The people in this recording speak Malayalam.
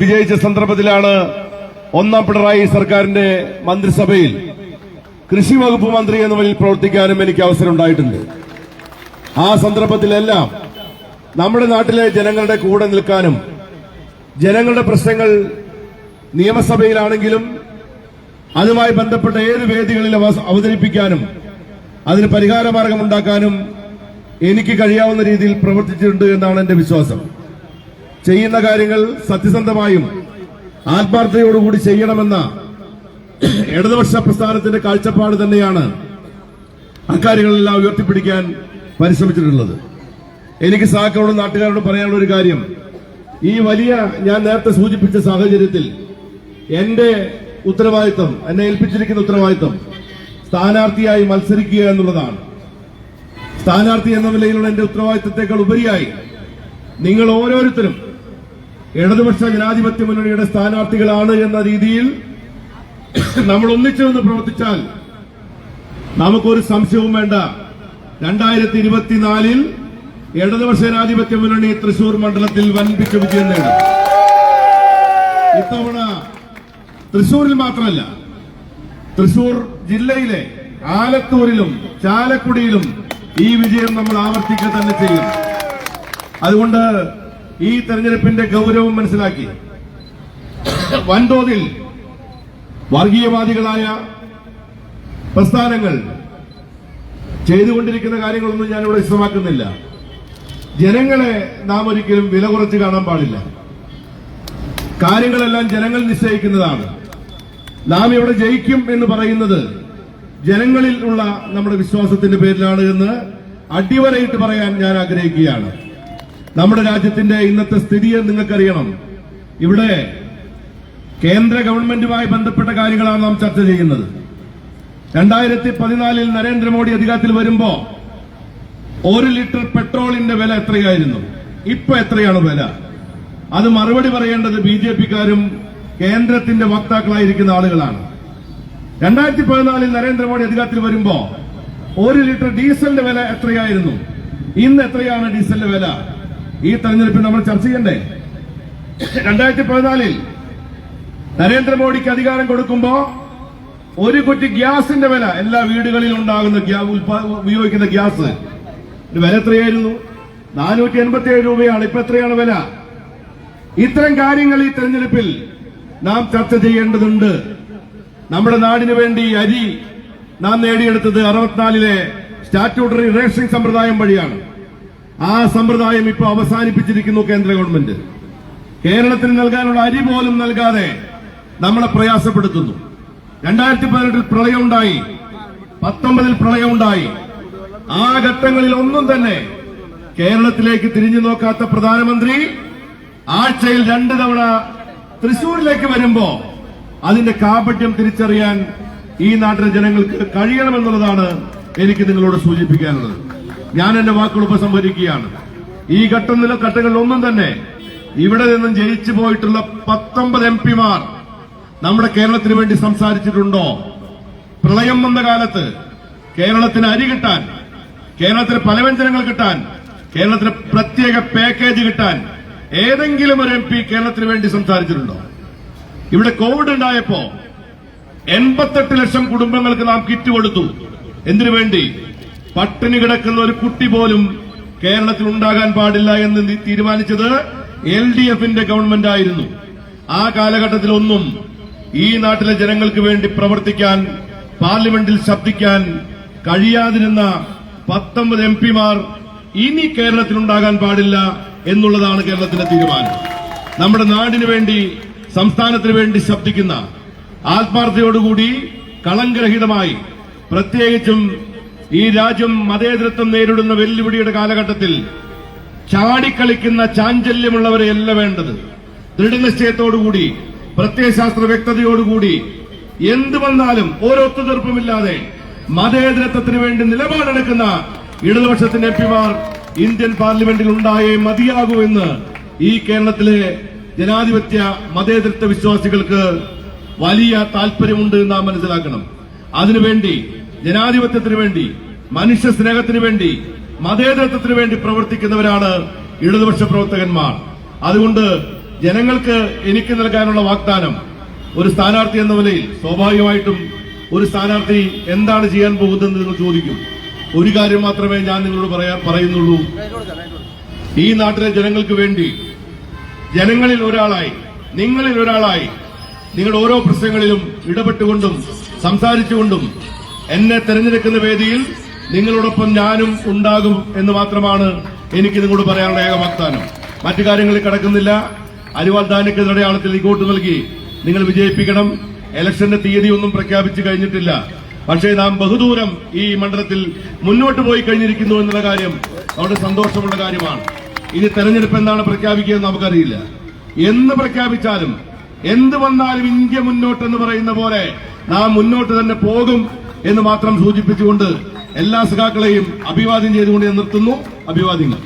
വിജയിച്ച സന്ദർഭത്തിലാണ് ഒന്നാം പിണറായി സർക്കാരിന്റെ മന്ത്രിസഭയിൽ കൃഷി വകുപ്പ് മന്ത്രി എന്ന നിലയിൽ പ്രവർത്തിക്കാനും എനിക്ക് അവസരം ഉണ്ടായിട്ടുണ്ട് ആ സന്ദർഭത്തിലെല്ലാം നമ്മുടെ നാട്ടിലെ ജനങ്ങളുടെ കൂടെ നിൽക്കാനും ജനങ്ങളുടെ പ്രശ്നങ്ങൾ നിയമസഭയിലാണെങ്കിലും അതുമായി ബന്ധപ്പെട്ട ഏത് വേദികളിൽ അവതരിപ്പിക്കാനും അതിന് പരിഹാരമാർഗം ഉണ്ടാക്കാനും എനിക്ക് കഴിയാവുന്ന രീതിയിൽ പ്രവർത്തിച്ചിട്ടുണ്ട് എന്നാണ് എന്റെ വിശ്വാസം. ചെയ്യുന്ന കാര്യങ്ങൾ സത്യസന്ധമായും ആത്മാർത്ഥതയോടുകൂടി ചെയ്യണമെന്ന ഇടതുപക്ഷ പ്രസ്ഥാനത്തിന്റെ കാഴ്ചപ്പാട് തന്നെയാണ് അക്കാര്യങ്ങളെല്ലാം ഉയർത്തിപ്പിടിക്കാൻ പരിശ്രമിച്ചിട്ടുള്ളത്. എനിക്ക് സഹാക്കളോടും നാട്ടുകാരോടും പറയാനുള്ള ഒരു കാര്യം. ഈ വലിയ ഞാൻ നേരത്തെ സൂചിപ്പിച്ച സാഹചര്യത്തിൽ എന്റെ ഉത്തരവാദിത്വം എന്നെ ഏൽപ്പിച്ചിരിക്കുന്ന ഉത്തരവാദിത്വം സ്ഥാനാർത്ഥിയായി മത്സരിക്കുക എന്നുള്ളതാണ്. സ്ഥാനാർത്ഥി എന്ന നിലയിലുള്ള എന്റെ ഉത്തരവാദിത്തത്തെക്കാൾ ഉപരിയായി നിങ്ങൾ ഓരോരുത്തരും ഇടതുപക്ഷ ജനാധിപത്യ മുന്നണിയുടെ സ്ഥാനാർത്ഥികളാണ് എന്ന രീതിയിൽ നമ്മൾ ഒന്നിച്ചു നിന്ന് പ്രവർത്തിച്ചാൽ നമുക്കൊരു സംശയവും വേണ്ട. രണ്ടായിരത്തി ഇരുപത്തിനാലിൽ ഇടതുപക്ഷ ജനാധിപത്യ മുന്നണി തൃശൂർ മണ്ഡലത്തിൽ വൻപിച്ച വിജയം നേടും. ഇത്തവണ തൃശൂരിൽ മാത്രമല്ല തൃശൂർ ജില്ലയിലെ ആലത്തൂരിലും ചാലക്കുടിയിലും ഈ വിജയം നമ്മൾ ആവർത്തിക്കുക തന്നെ ചെയ്യും. അതുകൊണ്ട് ഈ തെരഞ്ഞെടുപ്പിന്റെ ഗൗരവം മനസ്സിലാക്കി. വൻതോതിൽ വർഗീയവാദികളായ പ്രസ്ഥാനങ്ങൾ ചെയ്തുകൊണ്ടിരിക്കുന്ന കാര്യങ്ങളൊന്നും ഞാനിവിടെ വിശദമാക്കുന്നില്ല. ജനങ്ങളെ നാം ഒരിക്കലും വില കുറച്ച് കാണാൻ പാടില്ല. കാര്യങ്ങളെല്ലാം ജനങ്ങൾ നിശ്ചയിക്കുന്നതാണ്. നാം ഇവിടെ ജയിക്കും എന്ന് പറയുന്നത് ജനങ്ങളിൽ ഉള്ള നമ്മുടെ വിശ്വാസത്തിന്റെ പേരിലാണ് എന്ന് അടിവരയിട്ട് പറയാൻ ഞാൻ ആഗ്രഹിക്കുകയാണ്. നമ്മുടെ രാജ്യത്തിന്റെ ഇന്നത്തെ സ്ഥിതിയെ നിങ്ങൾക്കറിയണം. ഇവിടെ കേന്ദ്ര ഗവൺമെന്റുമായി ബന്ധപ്പെട്ട കാര്യങ്ങളാണ് നാം ചർച്ച ചെയ്യുന്നത്. രണ്ടായിരത്തി പതിനാലിൽ നരേന്ദ്രമോദി അധികാരത്തിൽ വരുമ്പോ ഒരു ലിറ്റർ പെട്രോളിന്റെ വില എത്രയായിരുന്നു? ഇപ്പൊ എത്രയാണ് വില? അത് മറുപടി പറയേണ്ടത് ബി ജെ പിക്കാരും കേന്ദ്രത്തിന്റെ വക്താക്കളായിരിക്കുന്ന ആളുകളാണ്. രണ്ടായിരത്തി പതിനാലിൽ നരേന്ദ്രമോദി അധികാരത്തിൽ വരുമ്പോ ഒരു ലിറ്റർ ഡീസലിന്റെ വില എത്രയായിരുന്നു? ഇന്ന് എത്രയാണ് ഡീസലിന്റെ വില? ഈ തെരഞ്ഞെടുപ്പിൽ നമ്മൾ ചർച്ച ചെയ്യണ്ടേ? രണ്ടായിരത്തി പതിനാലിൽ നരേന്ദ്രമോദിക്ക് അധികാരം കൊടുക്കുമ്പോ ഒരു കുറ്റി ഗ്യാസിന്റെ വില എല്ലാ വീടുകളിലും ഉണ്ടാകുന്ന ഉപയോഗിക്കുന്ന ഗ്യാസ് വില എത്രയായിരുന്നു? നാനൂറ്റി എൺപത്തി ഏഴ് രൂപയാണ്. ഇപ്പൊ എത്രയാണ് വില? ഇത്തരം കാര്യങ്ങൾ ഈ തെരഞ്ഞെടുപ്പിൽ നാം ചർച്ച ചെയ്യേണ്ടതുണ്ട്. നമ്മുടെ നാടിന് വേണ്ടി അരി നാം നേടിയെടുത്തത് അറുപത്തിനാലിലെ സ്റ്റാറ്റ്യൂട്ടറി റേഷൻ സമ്പ്രദായം വഴിയാണ്. ആ സമ്പ്രദായം ഇപ്പോൾ അവസാനിപ്പിച്ചിരിക്കുന്നു കേന്ദ്ര ഗവൺമെന്റ്. കേരളത്തിന് നൽകാനുള്ള അരി പോലും നൽകാതെ നമ്മളെ പ്രയാസപ്പെടുത്തുന്നു. രണ്ടായിരത്തി പതിനെട്ടിൽ പ്രളയമുണ്ടായി പത്തൊമ്പതിൽ പ്രളയമുണ്ടായി ആ ഘട്ടങ്ങളിൽ ഒന്നും തന്നെ കേരളത്തിലേക്ക് തിരിഞ്ഞു നോക്കാത്ത പ്രധാനമന്ത്രി ആഴ്ചയിൽ രണ്ട് തവണ തൃശൂരിലേക്ക് വരുമ്പോ അതിന്റെ കാപട്യം തിരിച്ചറിയാൻ ഈ നാട്ടിലെ ജനങ്ങൾക്ക് കഴിയണമെന്നുള്ളതാണ് എനിക്ക് നിങ്ങളോട് സൂചിപ്പിക്കാനുള്ളത്. ഞാൻ എന്റെ വാക്കുകൾ ഉപസംഹരിക്കുകയാണ്. ഈ ഘട്ടം നില ഘട്ടങ്ങളിലൊന്നും തന്നെ ഇവിടെ നിന്നും ജയിച്ചു പോയിട്ടുള്ള പത്തൊമ്പത് എം പിമാർ നമ്മുടെ കേരളത്തിന് വേണ്ടി സംസാരിച്ചിട്ടുണ്ടോ? പ്രളയം വന്ന കാലത്ത് കേരളത്തിന് അരി കിട്ടാൻ കേരളത്തിന് പലവ്യഞ്ജനങ്ങൾ കിട്ടാൻ കേരളത്തിന് പ്രത്യേക പാക്കേജ് കിട്ടാൻ ഏതെങ്കിലും ഒരു എം പി കേരളത്തിന് വേണ്ടി സംസാരിച്ചിട്ടുണ്ടോ? ഇവിടെ കോവിഡ് ഉണ്ടായപ്പോ എൺപത്തെട്ട് ലക്ഷം കുടുംബങ്ങൾക്ക് നാം കിറ്റ് കൊടുത്തു. എന്തിനു വേണ്ടി? പട്ടിണി കിടക്കുന്ന ഒരു കുട്ടി പോലും കേരളത്തിൽ ഉണ്ടാകാൻ പാടില്ല എന്ന് തീരുമാനിച്ചത് എൽ ഡി എഫിന്റെ ഗവൺമെന്റ് ആയിരുന്നു. ആ കാലഘട്ടത്തിലൊന്നും ഈ നാട്ടിലെ ജനങ്ങൾക്ക് വേണ്ടി പ്രവർത്തിക്കാൻ പാർലമെന്റിൽ ശബ്ദിക്കാൻ കഴിയാതിരുന്ന പത്തൊമ്പത് എം പിമാർ ഇനി കേരളത്തിലുണ്ടാകാൻ പാടില്ല എന്നുള്ളതാണ് കേരളത്തിന്റെ തീരുമാനം. നമ്മുടെ നാടിനു വേണ്ടി സംസ്ഥാനത്തിന് വേണ്ടി ശബ്ദിക്കുന്ന ആത്മാർത്ഥയോടുകൂടി കളങ്കരഹിതമായി പ്രത്യേകിച്ചും ഈ രാജ്യം മതേതരത്വം നേരിടുന്ന വെല്ലുവിളിയുടെ കാലഘട്ടത്തിൽ ചാടിക്കളിക്കുന്ന ചാഞ്ചല്യമുള്ളവരെയല്ല വേണ്ടത്. ദൃഢനിശ്ചയത്തോടുകൂടി പ്രത്യയശാസ്ത്ര വ്യക്തതയോടുകൂടി എന്തു വന്നാലും ഓരോ ഒത്തുതീർപ്പുമില്ലാതെ മതേതരത്വത്തിന് വേണ്ടി നിലപാടെടുക്കുന്ന ഇടതുപക്ഷത്തിന്റെ എം പിമാർ ഇന്ത്യൻ പാർലമെന്റിൽ ഉണ്ടായേ മതിയാകൂ എന്ന് ഈ കേരളത്തിലെ ജനാധിപത്യ മതേതരത്വ വിശ്വാസികൾക്ക് വലിയ താല്പര്യമുണ്ട് എന്ന് നാം മനസ്സിലാക്കണം. അതിനുവേണ്ടി ജനാധിപത്യത്തിന് വേണ്ടി മനുഷ്യ സ്നേഹത്തിന് വേണ്ടി മതേതരത്വത്തിന് വേണ്ടി പ്രവർത്തിക്കുന്നവരാണ് ഇടതുപക്ഷ പ്രവർത്തകന്മാർ. അതുകൊണ്ട് ജനങ്ങൾക്ക് എനിക്ക് നൽകാനുള്ള വാഗ്ദാനം ഒരു സ്ഥാനാർത്ഥി എന്ന നിലയിൽ സ്വാഭാവികമായിട്ടും ഒരു സ്ഥാനാർത്ഥി എന്താണ് ചെയ്യാൻ പോകുന്നതെന്ന് നിങ്ങൾ ചോദിക്കും. ഒരു കാര്യം മാത്രമേ ഞാൻ നിങ്ങളോട് പറയാൻ പറയുന്നുള്ളൂ. ഈ നാട്ടിലെ ജനങ്ങൾക്ക് വേണ്ടി ജനങ്ങളിൽ ഒരാളായി നിങ്ങളിൽ ഒരാളായി നിങ്ങളുടെ ഓരോ പ്രശ്നങ്ങളിലും ഇടപെട്ടുകൊണ്ടും സംസാരിച്ചുകൊണ്ടും എന്നെ തെരഞ്ഞെടുക്കുന്ന വേദിയിൽ നിങ്ങളോടൊപ്പം ഞാനും ഉണ്ടാകും എന്ന് മാത്രമാണ് എനിക്ക് നിങ്ങളോട് പറയാനുള്ള ഏക വാഗ്ദാനം. മറ്റു കാര്യങ്ങളിൽ കടക്കുന്നില്ല. അരിവാൾ ധാന്യക്കെതിരെ അടയാളത്തിൽ ഇങ്ങോട്ട് നൽകി. നിങ്ങൾ വിജയിപ്പിക്കണം. ഇലക്ഷന്റെ തീയതി ഒന്നും പ്രഖ്യാപിച്ചു കഴിഞ്ഞിട്ടില്ല. പക്ഷേ നാം ബഹുദൂരം ഈ മണ്ഡലത്തിൽ മുന്നോട്ട് പോയി കഴിഞ്ഞിരിക്കുന്നു എന്നുള്ള കാര്യം അവിടെ സന്തോഷമുള്ള കാര്യമാണ്. ഇനി തെരഞ്ഞെടുപ്പ് എന്താണ് പ്രഖ്യാപിക്കുക എന്ന് നമുക്കറിയില്ല. എന്ന് പ്രഖ്യാപിച്ചാലും എന്ത് വന്നാലും ഇന്ത്യ മുന്നോട്ടെന്ന് പറയുന്ന പോലെ നാം മുന്നോട്ട് തന്നെ പോകും എന്ന് മാത്രം സൂചിപ്പിച്ചുകൊണ്ട് എല്ലാ സഖാക്കളെയും അഭിവാദ്യം ചെയ്തുകൊണ്ട് നിർത്തുന്നു. അഭിവാദ്യങ്ങൾ.